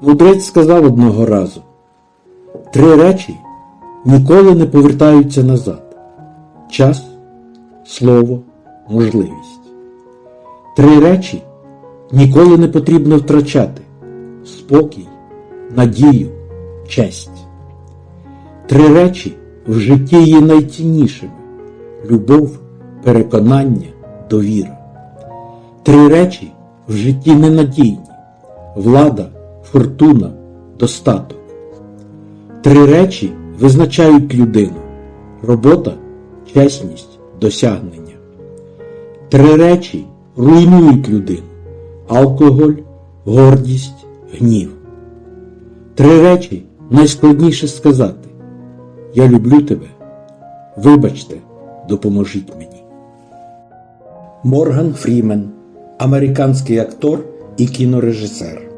Мудрець сказав одного разу: три речі ніколи не повертаються назад: час, слово, можливість. Три речі ніколи не потрібно втрачати: спокій, надію, честь. Три речі в житті є найціннішими: любов, переконання, довіра. Три речі в житті ненадійні: влада, фортуна, достаток. Три речі визначають людину: робота, чесність, досягнення. Три речі руйнують людину: алкоголь, гордість, гнів. Три речі найскладніше сказати: Я люблю тебе. Вибачте, допоможіть мені. Морган Фрімен, американський актор і кінорежисер.